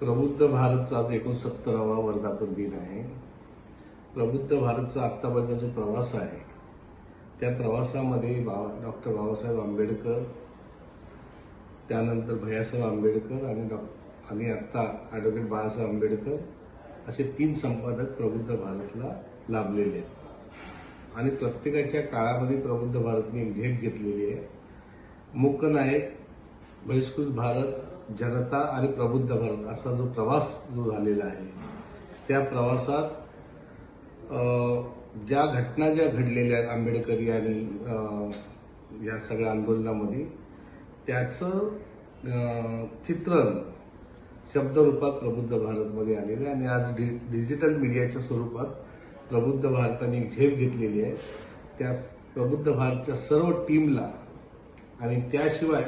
प्रबुद्ध भारतचा आज एकोणसत्तरावा वर्धापन दिन आहे. प्रबुद्ध भारतचा आत्तापर्यंत जो प्रवास आहे त्या प्रवासामध्ये बाबा डॉक्टर बाबासाहेब आंबेडकर त्यानंतर भैयासाहेब आंबेडकर आणि डॉ आणि आत्ता ॲडव्होकेट बाळासाहेब आंबेडकर असे तीन संपादक प्रबुद्ध भारतला लाभलेले आहेत. आणि प्रत्येकाच्या काळामध्ये प्रबुद्ध भारतने एक झेप घेतलेली आहे. मुख्य नायक बहिष्कृत भारत जनता आणि प्रबुद्ध भारत असा जो प्रवास जो झालेला आहे त्या प्रवासात ज्या घटना ज्या घडलेल्या आहेत आंबेडकरी आणि या सगळ्या आंदोलनामध्ये त्याचं चित्रण शब्दरूपात प्रबुद्ध भारतमध्ये आलेलं आहे आणि आज डि डिजिटल मीडियाच्या स्वरूपात प्रबुद्ध भारताने झेप घेतलेली आहे. त्या प्रबुद्ध भारतच्या सर्व टीमला आणि त्याशिवाय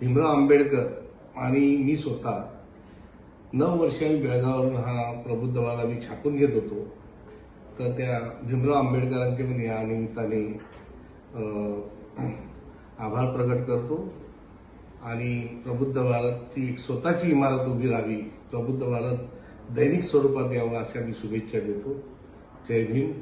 भीमराव आंबेडकर आणि मी स्वतः नऊ वर्षांनी बेळगाववरून हा प्रबुद्ध मी आम्ही छापून घेत होतो. तर त्या भीमराव आंबेडकरांचे पण या निमित्ताने आभार प्रकट करतो. आणि प्रबुद्ध भारतची एक स्वतःची इमारत उभी राहावी प्रबुद्ध भारत दैनिक स्वरूपात यावं अशा मी शुभेच्छा देतो. जय भीम.